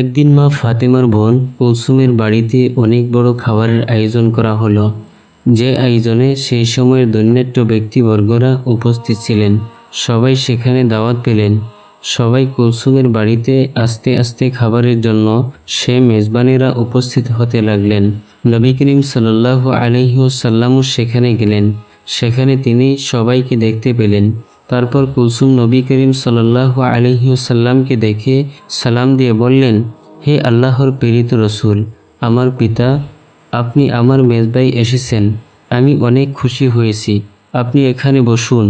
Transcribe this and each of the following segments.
একদিন মা ফাতেমার বোন কুলসুমের বাড়িতে অনেক বড় খাবারের আয়োজন করা হলো, যে আয়োজনে সেই সময়ের দৈন্যাট্য ব্যক্তিবর্গরা উপস্থিত ছিলেন। সবাই সেখানে দাওয়াত পেলেন। সবাই কুলসুমের বাড়িতে আস্তে আস্তে খাবারের জন্য সে মেজবানেরা উপস্থিত হতে লাগলেন। নবী করিম সাল্লাহ আলহিউসাল্লামও সেখানে গেলেন। সেখানে তিনি সবাইকে দেখতে পেলেন। তারপর কুলসুম নবী করিম সাল্লাহ আলহিউসাল্লামকে দেখে সালাম দিয়ে বললেন, হে আল্লাহর প্রেরিত রসুল, আমার পিতা, আপনি আমার মেজবাই এসেছেন, আমি অনেক খুশি হয়েছি, আপনি এখানে বসুন।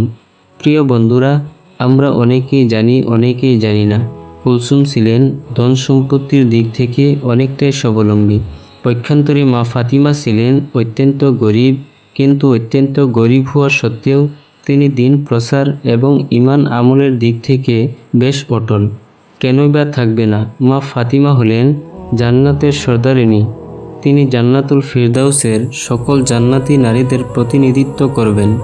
প্রিয় বন্ধুরা, আমরা অনেকেই জানি অনেকেই জানি না কুলসুম ছিলেন ধন সম্পত্তির দিক থেকে অনেকটাই স্বাবলম্বী। পক্ষান্তরে মা ফাতিমা ছিলেন অত্যন্ত গরিব, কিন্তু অত্যন্ত গরিব হওয়া সত্ত্বেও তিনি দিন প্রসার এবং ইমান আমলের দিক থেকে বেশ অটল। কেনই বা থাকবে না। মা ফাতিমা হলেন জান্নাতের সর্দারিনী। তিনি জান্নাতুল ফিরদাউসের সকল জান্নাতি নারীদের প্রতিনিধিত্ব করবেন।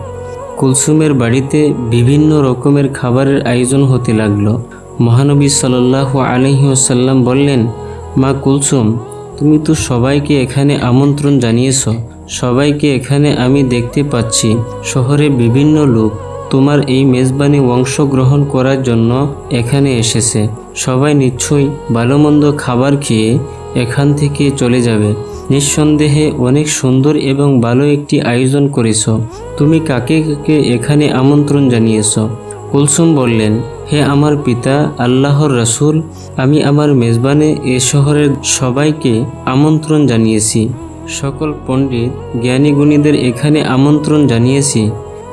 কুলসুমের বাড়িতে বিভিন্ন রকমের খাবারের আয়োজন হতে লাগল। মহানবী সাল্লাহ আলহিউসাল্লাম বললেন, মা কুলসুম, তুমি তো সবাইকে এখানে আমন্ত্রণ জানিয়েছ। সবাইকে এখানে আমি দেখতে পাচ্ছি, শহরে বিভিন্ন লোক। তোমার এই মেজবানি অংশগ্রহণ করার জন্য এখানে এসেছে। সবাই নিশ্চয়ই ভালো মন্দ খাবার খেয়ে এখান থেকে চলে যাবে। নিঃসন্দেহে অনেক সুন্দর এবং ভালো একটি আয়োজন করেছ। তুমি কাকে কাকে এখানে আমন্ত্রণ জানিয়েছ? কুলসুম বললেন, হে আমার পিতা আল্লাহর রাসূল, আমি আমার মেজবানে এ শহরের সবাইকে আমন্ত্রণ জানিয়েছি। সকল পণ্ডিত, জ্ঞানী গুণীদের এখানে আমন্ত্রণ জানিয়েছি।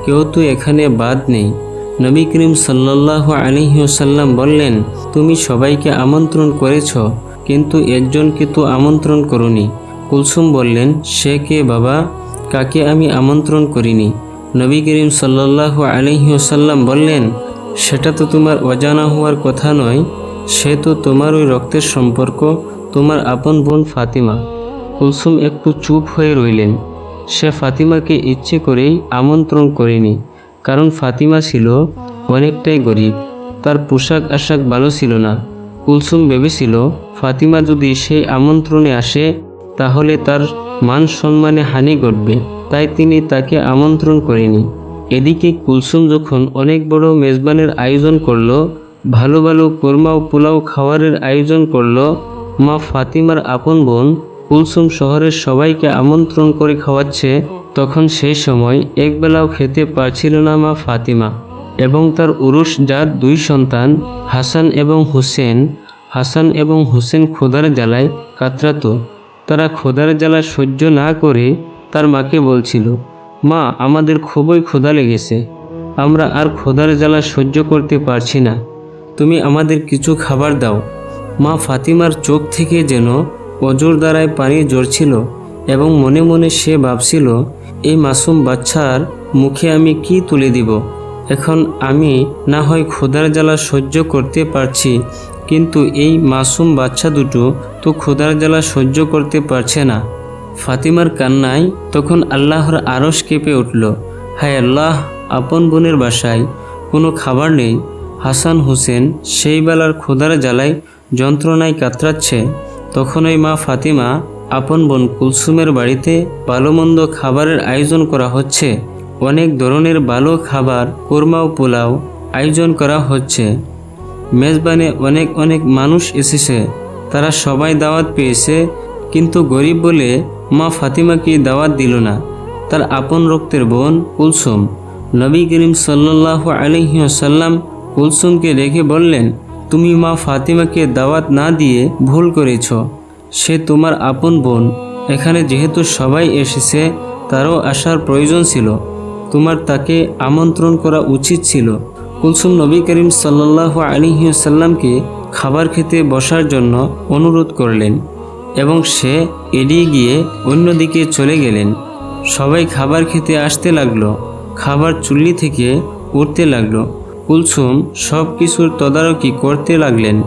কেউ তো এখানে বাদ নেই। নবী করিম সাল্লাহ আলহিউসাল্লাম বললেন, তুমি সবাইকে আমন্ত্রণ করেছ, কিন্তু একজনকে তো আমন্ত্রণ করনি। কুলসুম বললেন, সে কে বাবা? কাকে আমি আমন্ত্রণ করিনি? নবী করিম সাল্লাহ আলহিউসাল্লাম বললেন, সেটা তো তোমার অজানা হওয়ার কথা নয়। সে তো তোমার ওই রক্তের সম্পর্ক, তোমার আপন বোন ফাতিমা। কুলসুম একটু চুপ হয়ে রইলেন। সে ফাতিমাকে ইচ্ছে করেই আমন্ত্রণ করেনি, কারণ ফাতিমা ছিল অনেকটাই গরিব, তার পোশাক আশাক ভালো ছিল না। কুলসুম ভেবেছিল, ফাতিমা যদি সেই আমন্ত্রণে আসে, তাহলে তার মান সম্মানে হানি ঘটবে, তাই তিনি তাকে আমন্ত্রণ করেনি। এদিকে কুলসুম যখন অনেক বড় মেজবানের আয়োজন করল, ভালো ভালো কোরমা ও পোলাও খাওয়ারের আয়োজন করল, মা ফাতিমার আপন বোন কুলসুম শহরের সবাইকে আমন্ত্রণ করে খাওয়াচ্ছে, তখন সেই সময় একবেলাও খেতে পারছিল না মা ফাতিমা এবং তার উরুষ যার দুই সন্তান, হাসান এবং হুসেন। হাসান এবং হুসেন খোদার জ্বালায় কাতরাতো। তারা খোদার জ্বালা সহ্য না করে তার মাকে বলছিল, মা, আমাদের খুবই ক্ষুধা লেগেছে। আমরা আর খোদার জ্বালা সহ্য করতে পারছি না। তুমি আমাদের কিছু খাবার দাও। মা ফাতিমার চোখ থেকে যেন অজর দ্বারায় পানি ঝরছিল এবং মনে মনে সে ভাবছিল, এই মাসুম বাচ্চার মুখে আমি কি তুলে দিব? এখন আমি না হয় ক্ষুধার জ্বালা সহ্য করতে পারছি, কিন্তু এই মাসুম বাচ্চা দুটো তো ক্ষুধার জ্বালা সহ্য করতে পারছে না। ফাতিমার কান্নায় তখন আল্লাহর আরশ কেঁপে উঠল, হায় আল্লাহ, আপন বোনের বাসায় কোনো খাবার নেই। হাসান হোসেন সেই বেলার ক্ষুধার জ্বালায় যন্ত্রণায় কাতরাচ্ছে। তখনই মা ফাতিমা আপন বোন কুলসুমের বাড়িতে ভালো মন্দ খাবারের আয়োজন করা হচ্ছে। অনেক ধরনের ভালো খাবার কোরমা পোলাও আয়োজন করা হচ্ছে। মেজবানে অনেক অনেক মানুষ এসেছে। তারা সবাই দাওয়াত পেয়েছে, কিন্তু গরিব বলে মা ফাতিমাকে দাওয়াত দিল না। তার আপন রক্তের বোন কুলসুম। নবী করিম সাল্লাহ আলহিহাসাল্লাম কুলসুমকে রেখে বললেন তুমি মা ফাতিমাকে দাওয়াত না দিয়ে ভুল করেছ। সে তোমার আপন বোন। এখানে যেহেতু সবাই এসেছে, তারও আসার প্রয়োজন ছিল। তোমার তাকে আমন্ত্রণ করা উচিত ছিল। কুলসুম নবী করিম সাল্লাহ আলিহাসাল্লামকে খাবার খেতে বসার জন্য অনুরোধ করলেন এবং সে এড়িয়ে গিয়ে অন্যদিকে চলে গেলেন। সবাই খাবার খেতে আসতে লাগল। খাবার চুল্লি থেকে উঠতে লাগল। কুলসুম সব কিছুর তদারকি করতে লাগলেন।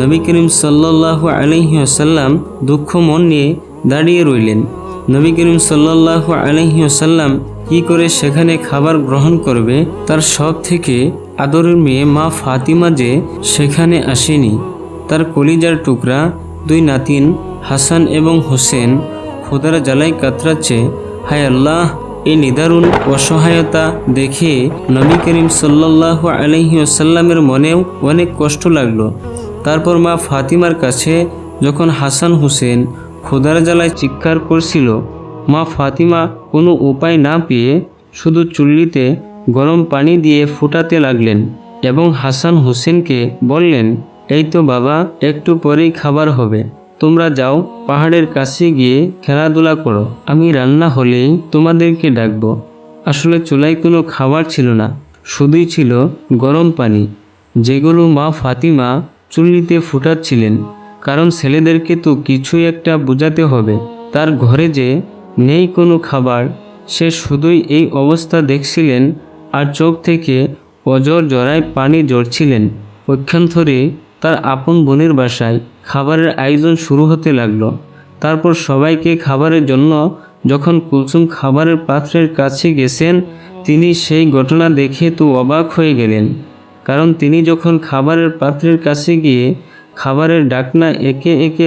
নবী করিম সাল্লাহ আলহিহাসাল্লাম দুঃখ মন নিয়ে দাঁড়িয়ে রইলেন। নবী করিম সাল্লাহ আলহিহাসাল্লাম কি করে সেখানে খাবার গ্রহণ করবে, তার সব থেকে আদরের মেয়ে মা ফাতিমা যে সেখানে আসেনি, তার কলিজার টুকরা, দুই নাতিন, হাসান এবং হোসেন খোদার জ্বালায় কাতরাচ্ছে। হায় আল্লাহ! এই নিদারুণ অসহায়তা দেখে নবী করিম সাল্লাহ আলহি আসাল্লামের মনেও অনেক কষ্ট লাগল। তারপর মা ফাতিমার কাছে যখন হাসান হোসেন খোদার জ্বালায় চিৎকার করছিল, মা ফাতিমা কোনো উপায় না পেয়ে শুধু চুল্লিতে গরম পানি দিয়ে ফুটাতে লাগলেন এবং হাসান হোসেনকে বললেন, এই তো বাবা, একটু পরেই খাবার হবে। তোমরা যাও, পাহাড়ের কাছে গিয়ে খেলাধুলা করো। আমি রান্না হলেই তোমাদেরকে ডাকবো। আসলে চুলায় কোনো খাবার ছিল না, শুধুই ছিল গরম পানি। যেগুলো মা ফাতিমা চুল্লিতে ফুটাচ্ছিলেন, কারণ ছেলেদেরকে তো কিছুই একটা বোঝাতে হবে। তার ঘরে যে নেই কোনো খাবার, সে শুধুই এই অবস্থা দেখছিলেন আর চোখ থেকে অজর জড়ায় পানি ঝরছিলেন। পক্ষান্তরে তার আপন বোনের বাসায় খাবারের আয়োজন শুরু হতে লাগল। তারপর সবাইকে খাবারের জন্য যখন কুলসুম খাবারের পাত্রের কাছে গেছেন, তিনি সেই ঘটনা দেখে তো অবাক হয়ে গেলেন। কারণ তিনি যখন খাবারের পাত্রের কাছে গিয়ে খাবারের ডাকনা একে একে